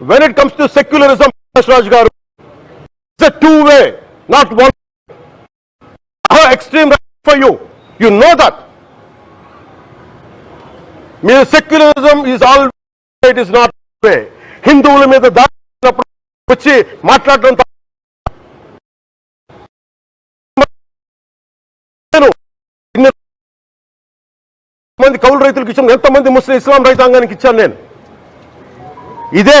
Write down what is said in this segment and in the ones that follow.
when it comes to secularism Prakash Raj garu it's two way not one extreme for you you know that me secularism is all it is not way హిందువుల మీద దాడినప్పుడు వచ్చి మాట్లాడడం మంది కౌలు రైతులకు ఇచ్చాను ఎంతమంది ముస్లిం ఇస్లాం రైతాంగానికి ఇచ్చాను నేను? ఇదే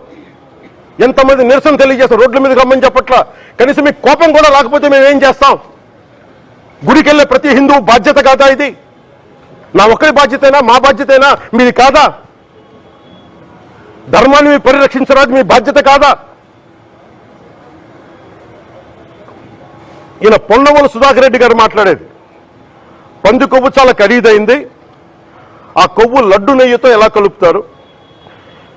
ఎంతమంది నిరసన తెలియజేస్తారు రోడ్ల మీద రమ్మని చెప్పట్ల. కనీసం మీకు కోపం కూడా రాకపోతే మేము ఏం చేస్తాం? గుడికి వెళ్ళే ప్రతి హిందూ బాధ్యత కాదా ఇది? నా ఒక్కరి బాధ్యతైనా? మా బాధ్యతైనా? మీది కాదా? ధర్మాన్ని మీరు పరిరక్షించరాదు మీ బాధ్యత కాదా? ఈయన పొన్నవోలు సుధాకర్ రెడ్డి గారు మాట్లాడేది. పంది కొవ్వు చాలా ఖరీదైంది. ఆ కొవ్వు లడ్డు నెయ్యితో ఎలా కలుపుతారు?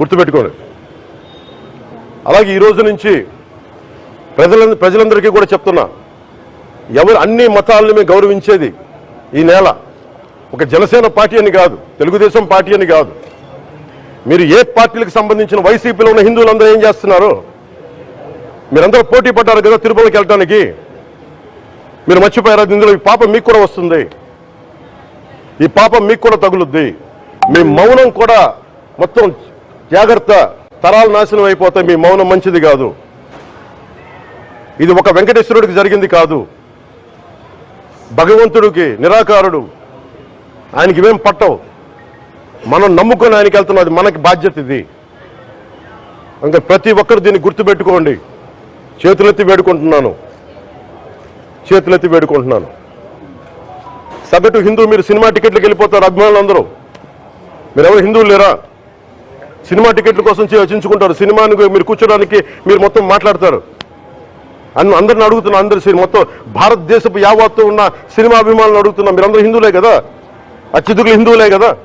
గుర్తుపెట్టుకోండి. అలాగే ఈరోజు నుంచి ప్రజల ప్రజలందరికీ కూడా చెప్తున్నా ఎవరు అన్ని మతాలను మేము గౌరవించేది ఈ నేల ఒక జనసేన పార్టీ అని కాదు తెలుగుదేశం పార్టీ అని కాదు. మీరు ఏ పార్టీలకు సంబంధించిన వైసీపీలో ఉన్న హిందువులందరూ ఏం చేస్తున్నారు మీరందరూ పోటీ పడ్డారు కదా తిరుపతికి వెళ్ళడానికి మీరు మర్చిపోయారు? ఇందులో ఈ పాపం మీకు కూడా వస్తుంది. ఈ పాపం మీకు కూడా తగులుద్ది. మీ మౌనం కూడా మొత్తం జాగ్రత్త తరాలు నాశనం అయిపోతే మీ మౌనం మంచిది కాదు. ఇది ఒక వెంకటేశ్వరుడికి జరిగింది కాదు. భగవంతుడికి నిరాకారుడు. ఆయనకి ఇవేం పట్టవు. మనం నమ్ముకొని ఆయనకి వెళ్తున్నాం అది మనకి బాధ్యత ఇది. ఇంకా ప్రతి ఒక్కరు దీన్ని గుర్తుపెట్టుకోండి. చేతులెత్తి వేడుకుంటున్నాను. చేతులెత్తి వేడుకుంటున్నాను. సగటు హిందూ మీరు సినిమా టికెట్లకు వెళ్ళిపోతారు అభిమానులు అందరూ మీరెవరు హిందువులు లేరా? సినిమా టికెట్ల కోసం చే- చించుకుంటారు. సినిమాని మీరు కూర్చోడానికి మీరు మొత్తం మాట్లాడతారు. అన్ని అందరిని అడుగుతున్నా అందరు మొత్తం భారతదేశపు యావత్తు ఉన్న సినిమా అభిమానులు అడుగుతున్నా. మీరందరూ హిందువులే కదా? అత్యధికులు హిందువులే కదా?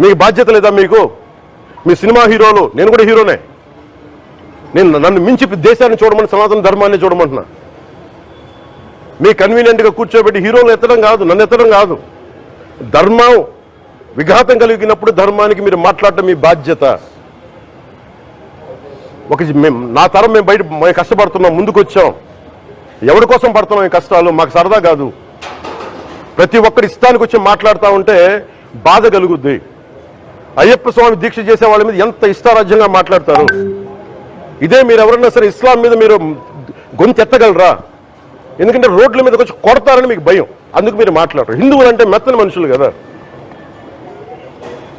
మీకు బాధ్యత లేదా మీకు? మీ సినిమా హీరోలు నేను కూడా హీరోనే. నేను నన్ను మించి దేశాన్ని చూడమని సనాతన ధర్మాన్ని చూడమంటున్నా. మీ కన్వీనియంట్గా కూర్చోబెట్టి హీరోలు ఎత్తడం కాదు నన్ను ఎత్తడం కాదు. ధర్మం విఘాతం కలిగినప్పుడు ధర్మానికి మీరు మాట్లాడటం మీ బాధ్యత. ఒక మేము నా తరం మేము బయట మేము కష్టపడుతున్నాం ముందుకు వచ్చాం ఎవరి కోసం పడుతున్నాం ఈ కష్టాలు? మాకు సరదా కాదు. ప్రతి ఒక్కరి ఇష్టానికి వచ్చి మాట్లాడుతూ ఉంటే బాధ కలుగుద్ది. అయ్యప్ప స్వామి దీక్ష చేసే వాళ్ళ మీద ఎంత ఇష్టారాజ్యంగా మాట్లాడతారు? ఇదే మీరు ఎవరన్నా సరే ఇస్లాం మీద మీరు గొంతెత్తగలరా ఎందుకంటే రోడ్ల మీద వచ్చి కొడతారని మీకు భయం. అందుకు మీరు మాట్లాడరు. హిందువులు అంటే మెత్తని మనుషులు కదా.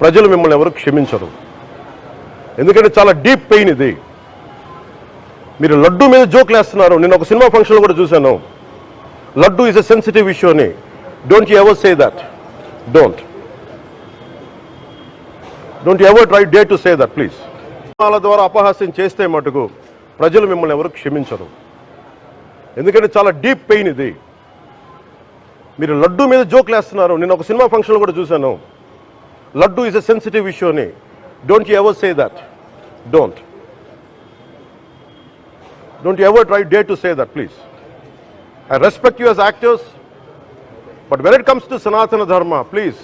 ప్రజలు మిమ్మల్ని ఎవరు క్షమించరు. ఎందుకంటే చాలా డీప్ పెయిన్ ఇది. మీరు లడ్డు మీద జోక్లు వేస్తున్నారు నేను ఒక సినిమా ఫంక్షన్లో కూడా చూశాను. Laddu is a sensitive issue అని. Don't you ever say that don't don't ever try day to say that please సినిమాల ద్వారా అపహాస్యం చేస్తే మటుకు ప్రజలు మిమ్మల్ని ఎవరు క్షమించరు. ఎందుకంటే చాలా డీప్ పెయిన్ ఇది. మీరు లడ్డు మీద జోక్లు వేస్తున్నారు నేను ఒక సినిమా ఫంక్షన్లో కూడా చూశాను. Laddu is a sensitive issue, ne? Don't you ever say that. Don't. Don't you ever try dare to say that, please. I respect you as actors, but when it comes to Sanatana Dharma, please,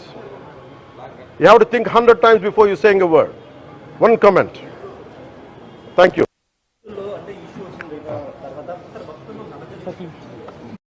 you have to think hundred times before you saying a word. One comment. Thank you.